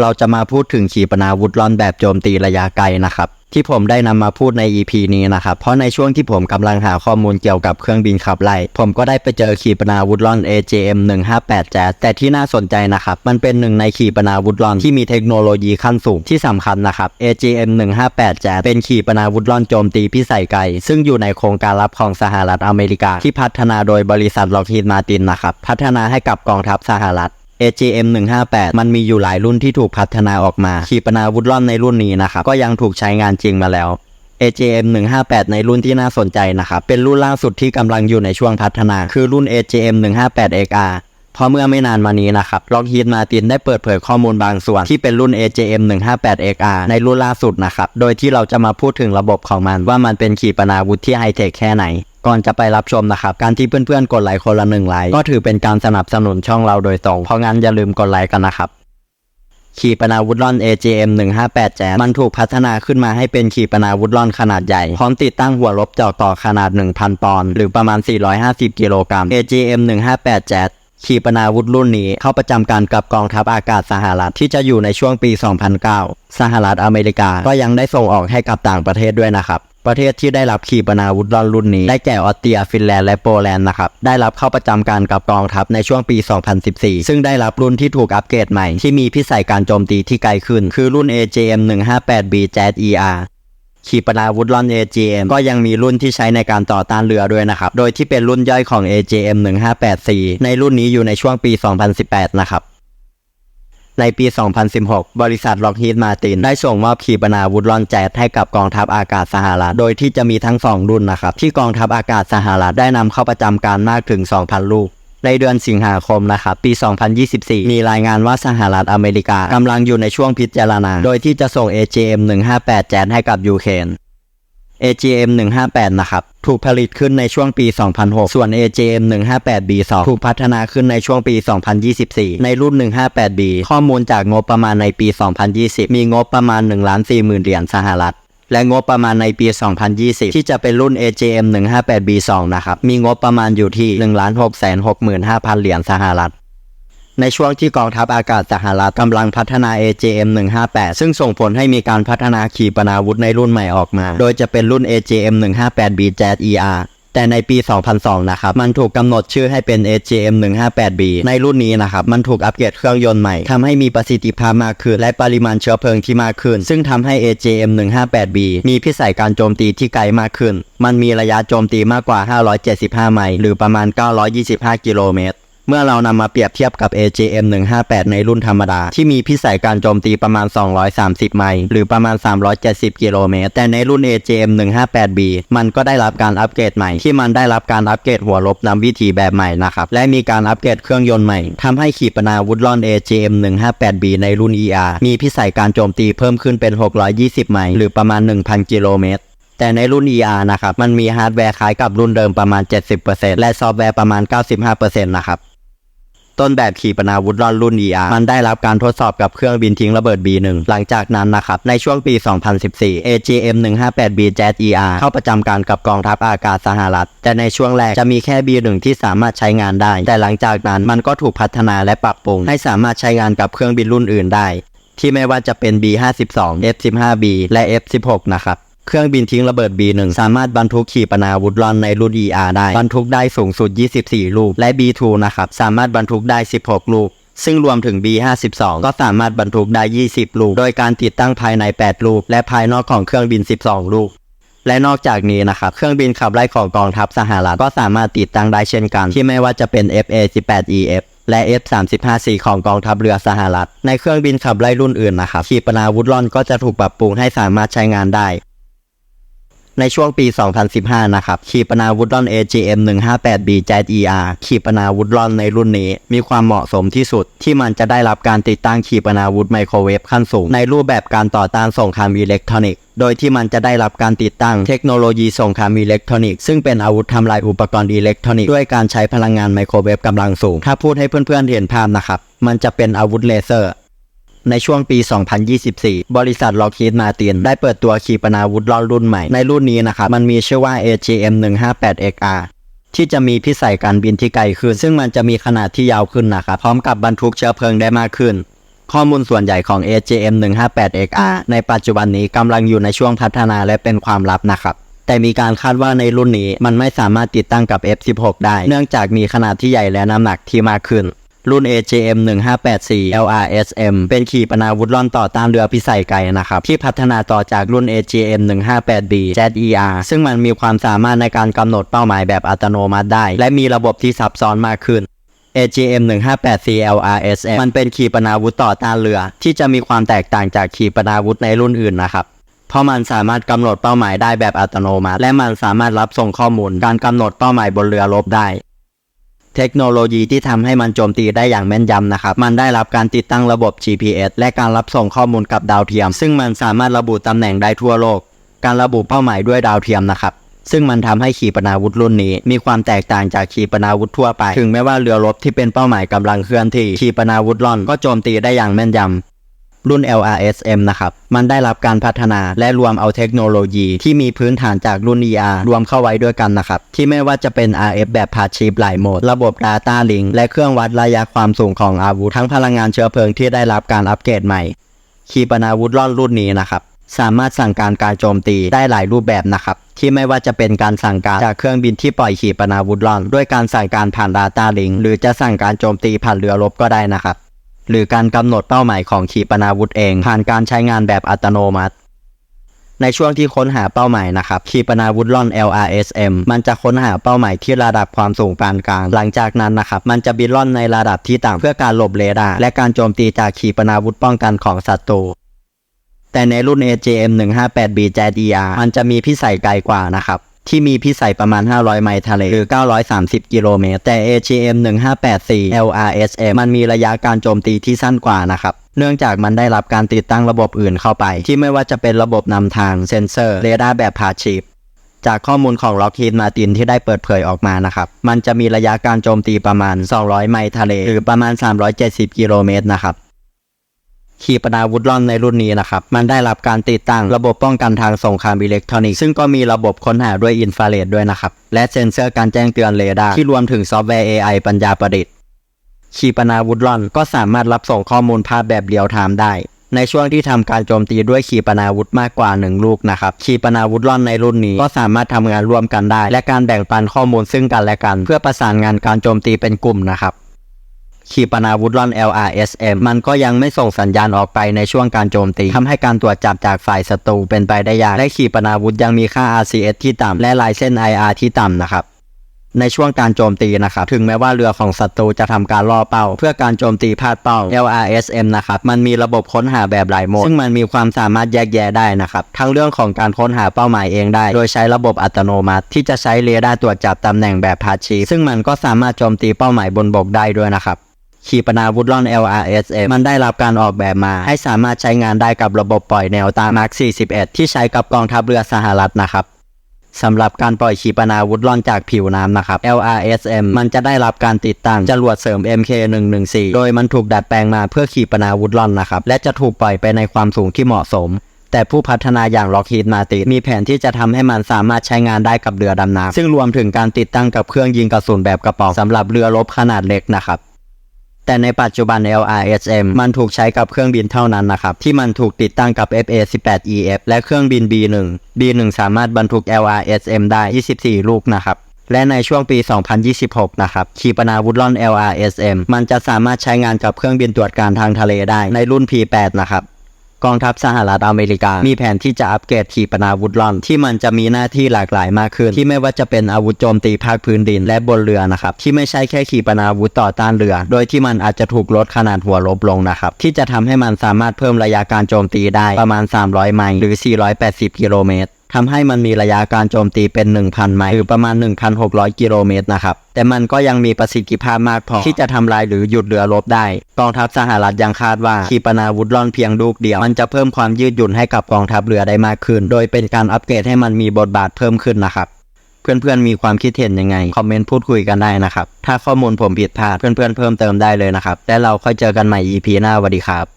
เราจะมาพูดถึงขีปนาวุธร่อนแบบโจมตีระยะไกลนะครับ ที่ผมได้นำมาพูดใน EP นี้นะครับ เพราะในช่วงที่ผมกำลังหาข้อมูลเกี่ยวกับเครื่องบินขับไล่ผมก็ได้ไปเจอขีปนาวุธร่อน AJM 158 Jazz แต่ที่น่าสนใจนะครับ มันเป็นหนึ่งในขีปนาวุธร่อนที่มีเทคโนโลยีขั้นสูงที่สำคัญนะครับ AJM 158 Jazz เป็นขีปนาวุธร่อนโจมตีพิสัยไกล ซึ่งอยู่ในโครงการลับของสหรัฐอเมริกา ที่พัฒนาโดยบริษัทล็อกฮีดมาตินนะครับพัฒนาให้กับกองทัพสหรัฐ AGM 158มันมีอยู่หลายรุ่นที่ถูกพัฒนาออกมา ขีปนาวุธร่อนในรุ่นนี้นะครับ ก็ยังถูกใช้งานจริงมาแล้ว AGM 158ในรุ่นที่น่าสนใจนะครับ เป็นรุ่นล่าสุดที่กำลังอยู่ในช่วงพัฒนา คือรุ่น AGM 158 XR พราะเมื่อไม่นานมานี้นะครับ Lockheed Martin ได้เปิดเผยข้อมูลบางส่วนที่เป็นรุ่น AJM 158 XR ในรุ่นล่าสุดนะครับ โดยที่เราจะมาพูดถึงระบบของมันว่ามันเป็นขีปนาวุธที่ไฮเทคแค่ไหน ก่อนจะไปรับชมนะครับ การที่เพื่อนๆ กดไลค์คนละหนึ่งไลค์ก็ถือเป็นการสนับสนุนช่องเราโดยตรงเพราะงั้นอย่าลืมกดไลค์กันนะครับขีปนาวุธร่อน AJM 158 Jazz มันถูกพัฒนาขึ้นมาให้เป็นขีปนาวุธร่อนขนาดใหญ่ พร้อมติดตั้งหัวลบเจาะต่อขนาด 1,000 ปอนด์หรือประมาณ 450 กิโลกรัม AJM 158 Jazz ขีปนาวุธรุ่นนี้เข้าประจำการกับกองทัพอากาศสหรัฐที่จะอยู่ในช่วงปี 2009 สหรัฐอเมริกาก็ยังได้ส่งออกให้กับต่างประเทศด้วยนะครับ ประเทศที่ได้รับขีปนาวุธร่อนรุ่นนี้ ได้แก่ออสเตรียฟินแลนด์และโปแลนด์นะครับ ได้รับเข้าประจำการกับกองทัพในช่วงปี 2014 ซึ่งได้รับรุ่นที่ถูกอัปเกรดใหม่ ที่มีพิสัยการโจมตีที่ไกลขึ้น คือรุ่น AJM 158B Jazz ER ขีปนาวุธร่อน AGM ก็ยังมีรุ่นที่ใช้ในการต่อต้านเรือด้วยนะครับ โดยที่เป็นรุ่นย่อยของ AJM 158C ในรุ่นนี้อยู่ในช่วงปี 2018 นะครับ ในปี 2016 บริษัทล็อกฮีดมาตินได้ส่งมอบขีปนาวุธร่อนแจดให้กับกองทัพอากาศสหรัฐ โดยที่จะมีทั้ง 2 รุ่นนะครับ ที่กองทัพอากาศสหรัฐได้นำเข้าประจำการมากถึง 2,000 ลูก ในเดือนสิงหาคมนะครับปี 2024 มีรายงานว่าสหรัฐอเมริกากำลังอยู่ในช่วงพิจารณา โดยที่จะส่ง AJM 158แจดให้กับยูเครน AGM 158นะครับ ถูกผลิตขึ้นในช่วงปี 2006 ส่วน AGM 158B2 ถูกพัฒนาขึ้นในช่วงปี 2024 ในรุ่น 158B ข้อมูลจากงบประมาณในปี 2020 มีงบประมาณ1ล้าน4หมื่นเหรียญสหรัฐ และงบประมาณในปี 2020 ที่จะเป็นรุ่น AGM 158B2 นะครับ มีงบประมาณอยู่ที่1ล้าน6 6 5 0 0 0 เหรียญสหรัฐ ในช่วงที่กองทัพอากาศสหรัฐกำลังพัฒนา AJM 158 ซึ่งส่งผลให้มีการพัฒนาขีปนาวุธในรุ่นใหม่ออกมา โดยจะเป็นรุ่น AJM 158B Jazz ER แต่ในปี 2002 นะครับ มันถูกกำหนดชื่อให้เป็น AJM 158B ในรุ่นนี้นะครับ มันถูกอัปเกรดเครื่องยนต์ใหม่ ทำให้มีประสิทธิภาพมากขึ้น และปริมาณเชื้อเพลิงที่มากขึ้น ซึ่งทำให้ AJM 158B มีพิสัยการโจมตีที่ไกลมากขึ้น มันมีระยะโจมตีมากกว่า 575 ไมล์ หรือประมาณ 925 กิโลเมตร เมื่อเรานำมาเปรียบเทียบกับ AJM 158 ในรุ่นธรรมดา ที่มีพิสัยการโจมตีประมาณ 230 ไมล์หรือประมาณ 370 กิโลเมตร แต่ในรุ่น AJM 158B มันก็ได้รับการอัปเกรดใหม่ ที่มันได้รับการอัปเกรดหัวลบนำวิธีแบบใหม่นะครับ และมีการอัปเกรดเครื่องยนต์ใหม่ทำให้ขีปนาวุธร่อน AJM 158B ในรุ่น ER มีพิสัยการโจมตีเพิ่มขึ้นเป็น 620 ไมล์หรือประมาณ 1,000 กิโลเมตรแต่ในรุ่น ER นะครับ มันมีฮาร์ดแวร์คล้ายกับรุ่นเดิมประมาณ 70%และซอฟต์แวร์ประมาณ 95%นะครับ ต้นแบบขีปนาวุธร่อนรุ่น ER มันได้รับการทดสอบกับเครื่องบินทิ้งระเบิด B1 หลังจากนั้นนะครับ ในช่วงปี 2014 AGM 158B Jazz ER เข้าประจำการกับกองทัพอากาศสหรัฐ แต่ในช่วงแรกจะมีแค่ B1 ที่สามารถใช้งานได้ แต่หลังจากนั้นมันก็ถูกพัฒนาและปรับปรุง ให้สามารถใช้งานกับเครื่องบินรุ่นอื่นได้ ที่ไม่ว่าจะเป็น B52 F15B และ F16 นะครับ เครื่องบินทิ้งระเบิด B1 สามารถบรรทุกขีปนาวุธร่อนในรุ่น ER ได้ บรรทุกได้สูงสุด 24 ลูก และ B2 นะครับ สามารถบรรทุกได้ 16 ลูก ซึ่งรวมถึง B52 ก็สามารถบรรทุกได้ 20 ลูก โดยการติดตั้งภายใน 8 ลูก และภายนอกของเครื่องบิน 12 ลูก และนอกจากนี้นะครับ เครื่องบินขับไล่ของกองทัพสหรัฐก็สามารถติดตั้งได้เช่นกัน ที่ไม่ว่าจะเป็น FA-18EF และ F-35C ของกองทัพเรือสหรัฐ ในเครื่องบินขับไล่รุ่นอื่นนะครับขีปนาวุธร่อนก็จะถูกปรับปรุงให้สามารถใช้งานได้ ในช่วงปี 2015 นะครับขีปนาวุธร่อน AGM 158B z ER ขีปนาวุธร่อนในรุ่นนี้ มีความเหมาะสมที่สุดที่มันจะได้รับการติดตั้งขีปนาวุธไมโครเวฟขั้นสูง ในรูปแบบการต่อต้านสงครามอิเล็กทรอนิกส์โดยที่มันจะได้รับการติดตั้งเทคโนโลยีสงครามอิเล็กทรอนิกส์ซึ่งเป็นอาวุธทำลายอุปกรณ์อิเล็กทรอนิกส์ด้วยการใช้พลังงานไมโครเวฟกำลังสูง ถ้าพูดให้เพื่อนๆเห็นภาพนะครับ มันจะเป็นอาวุธเลเซอร์ ในช่วงปี 2024 บริษัท Lockheed Martin ได้เปิดตัวขีปนาวุธร่อรุ่นใหม่ ในรุ่นนี้นะครับมันมีชื่อว่า AGM 158 XR ที่จะมีพิสัยการบินที่ไกลขึ้น ซึ่งมันจะมีขนาดที่ยาวขึ้นนะครับพร้อมกับบรรทุกเชื้อเพลิงได้มากขึ้น ข้อมูลส่วนใหญ่ของ AJM 158XR ในปัจจุบันนี้กำลังอยู่ในช่วงพัฒนาและเป็นความลับนะครับแต่มีการคาดว่าในรุ่นนี้มันไม่สามารถติดตั้งกับ F16 ได้ เนื่องจากมีขนาดที่ใหญ่และน้ำหนักที่มากขึ้น รุ่น AJM 1584 LRSM เป็นขีปนาวุธล่อนต่อต้านเรือพิสัยไกลนะครับ ที่พัฒนาต่อจากรุ่น AJM 158B ZER ซึ่งมันมีความสามารถในการกำหนดเป้าหมายแบบอัตโนมัติได้ และมีระบบที่ซับซ้อนมากขึ้น AGM 158 CLRSM มันเป็นขีปนาวุธต่อต้านเรือ ที่จะมีความแตกต่างจากขีปนาวุธในรุ่นอื่นนะครับ เพราะมันสามารถกำหนดเป้าหมายได้แบบอัตโนมัติ และมันสามารถรับส่งข้อมูลการกำหนดเป้าหมายบนเรือรบได้ เทคโนโลยีที่ทำให้มันโจมตีได้อย่างแม่นยำนะครับ มันได้รับการติดตั้งระบบ GPS และการรับส่งข้อมูลกับดาวเทียม ซึ่งมันสามารถระบุตำแหน่งได้ทั่วโลก การระบุเป้าหมายด้วยดาวเทียมนะครับซึ่งมันทำให้ขีปนาวุธรุ่นนี้ มีความแตกต่างจากขีปนาวุธทั่วไป ถึงแม้ว่าเรือรบที่เป็นเป้าหมายกำลังเคลื่อนที่ขีปนาวุธล่อนก็โจมตีได้อย่างแม่นยำ รุ่น LRSM นะครับ มันได้รับการพัฒนาและรวมเอาเทคโนโลยีที่มีพื้นฐานจากรุ่น ER รวมเข้าไว้ด้วยกันนะครับ ที่ไม่ว่าจะเป็น RF แบบพาชีพหลายโหมด ระบบ Data Link และเครื่องวัดระยะความสูงของอาวุธ ทั้งพลังงานเชื้อเพลิงที่ได้รับการอัปเกรดใหม่ ขีปนาวุธล่อนรุ่นนี้นะครับสามารถสั่งการการโจมตีได้หลายรูปแบบนะครับ ที่ไม่ว่าจะเป็นการสั่งการจากเครื่องบินที่ปล่อยขีปนาวุธล่อน ด้วยการสั่งการผ่านดาต้าลิงหรือจะสั่งการโจมตีผ่านเรือรบก็ได้นะครับ หรือการกำหนดเป้าหมายของขีปนาวุธเอง ผ่านการใช้งานแบบอัตโนมัติ ในช่วงที่ค้นหาเป้าหมายนะครับ ขีปนาวุธล่อน LRSM มันจะค้นหาเป้าหมายที่ระดับความสูงปานกลาง หลังจากนั้นนะครับ มันจะบินล่อนในระดับที่ต่ำเพื่อการหลบเรดาร์และการโจมตีจากขีปนาวุธป้องกันของศัตรูแต่ในรุ่น AJM 158B ZER มันจะมีพิสัยไกลกว่านะครับ ที่มีพิสัยประมาณ 500 ไมล์ทะเลหรือ 930 กิโลเมตร แต่ AGM 1584 LRSM มันมีระยะการโจมตีที่สั้นกว่านะครับ เนื่องจากมันได้รับการติดตั้งระบบอื่นเข้าไป ที่ไม่ว่าจะเป็นระบบนำทางเซ็นเซอร์เรดาร์แบบพาชีพจากข้อมูลของ Lockheed Martin ที่ได้เปิดเผยออกมานะครับ มันจะมีระยะการโจมตีประมาณ 200 ไมล์ทะเล หรือประมาณ 370 กิโลเมตรนะครับ ขีปนาวุธล่อนในรุ่นนี้นะครับ มันได้รับการติดตั้งระบบป้องกันทางสงครามอิเล็กทรอนิกส์ซึ่งก็มีระบบค้นหาด้วยอินฟราเรดด้วยนะครับ และเซ็นเซอร์การแจ้งเตือนเรดาร์ที่รวมถึงซอฟต์แวร์ AI ปัญญาประดิษฐ์ ขีปนาวุธล่อนก็สามารถรับส่งข้อมูลภาพแบบเรียลไทม์ได้ ในช่วงที่ทำการโจมตีด้วยขีปนาวุธมากกว่า 1 ลูกนะครับ ขีปนาวุธล่อนในรุ่นนี้ก็สามารถทำงานร่วมกันได้ และการแบ่งปันข้อมูลซึ่งกันและกัน เพื่อประสานงานการโจมตีเป็นกลุ่มนะครับ ขีปนาวุธล่อน LRSM มันก็ยังไม่ส่งสัญญาณออกไปในช่วงการโจมตีทำให้การตรวจจับจากฝ่ายศัตรูเป็นไปได้ยาก และขีปนาวุธยังมีค่า RCS ที่ต่ำและลายเส้น IR ที่ต่ำนะครับในช่วงการโจมตีนะครับ ถึงแม้ว่าเรือของศัตรูจะทำการล่อเป้า เพื่อการโจมตีพลาดเป้า LRSM นะครับ มันมีระบบค้นหาแบบหลายโหมด ซึ่งมันมีความสามารถแยกแยะได้นะครับ ทั้งเรื่องของการค้นหาเป้าหมายเองได้ โดยใช้ระบบอัตโนมัติ ที่จะใช้เรดาร์ตรวจจับตำแหน่งแบบพาชี ซึ่งมันก็สามารถโจมตีเป้าหมายบนบกได้ด้วยนะครับ ขีปนาวุธล่อน LRSM มันได้รับการออกแบบมา ให้สามารถใช้งานได้กับระบบปล่อยแนวตาม Mark 41 ที่ใช้กับกองทัพเรือสหรัฐนะครับสำหรับการปล่อยขีปนาวุธล่อนจากผิวน้ำนะครับ LRSM มันจะได้รับการติดตั้งจรวดเสริม MK114 โดยมันถูกดัดแปลงมาเพื่อขีปนาวุธล่อนนะครับ และจะถูกปล่อยไปในความสูงที่เหมาะสม แต่ผู้พัฒนาอย่าง Lockheed Martin มีแผนที่จะทำให้มันสามารถใช้งานได้กับเรือดำน้ำซึ่งรวมถึงการติดตั้งกับเครื่องยิงกระสุนแบบกระป๋องสำหรับเรือรบขนาดเล็กนะครับ แต่ในปัจจุบัน LRSM มันถูกใช้กับเครื่องบินเท่านั้นนะครับ ที่มันถูกติดตั้งกับ FA-18EF และเครื่องบิน B1 B1 สามารถบรรทุก LRSM ได้ 24 ลูกนะครับและในช่วงปี 2026 นะครับขีปนาวุธล่อน LRSM มันจะสามารถใช้งานกับเครื่องบินตรวจการทางทะเลได้ในรุ่น P8 นะครับ กองทัพสหรัฐอเมริกา มีแผนที่จะอัปเกรดขีปนาวุธล่อน ที่มันจะมีหน้าที่หลากหลายมากขึ้น ที่ไม่ว่าจะเป็นอาวุธโจมตีภาคพื้นดินและบนเรือนะครับ ที่ไม่ใช่แค่ขีปนาวุธต่อต้านเรือ โดยที่มันอาจจะถูกลดขนาดหัวลบลงนะครับ ที่จะทำให้มันสามารถเพิ่มระยะการโจมตีได้ประมาณ 300 ไมล์หรือ 480 กิโลเมตร ทำให้มันมีระยะการโจมตีเป็น 1,000 ไมล์หรือประมาณ 1,600 กิโลเมตรนะครับ แต่มันก็ยังมีประสิทธิภาพมากพอ ที่จะทำลายหรือหยุดเรือรบได้ กองทัพสหรัฐยังคาดว่า ขีปนาวุธล่อนเพียงลูกเดียว มันจะเพิ่มความยืดหยุ่นให้กับกองทัพเรือได้มากขึ้น โดยเป็นการอัปเกรดให้มันมีบทบาทเพิ่มขึ้นนะครับ เพื่อนๆมีความคิดเห็นยังไง คอมเมนต์พูดคุยกันได้นะครับ ถ้าข้อมูลผมผิดพลาดเพื่อนๆเพิ่มเติมได้เลยนะครับ และเราค่อยเจอกันใหม่ EP หน้าสวัสดีครับ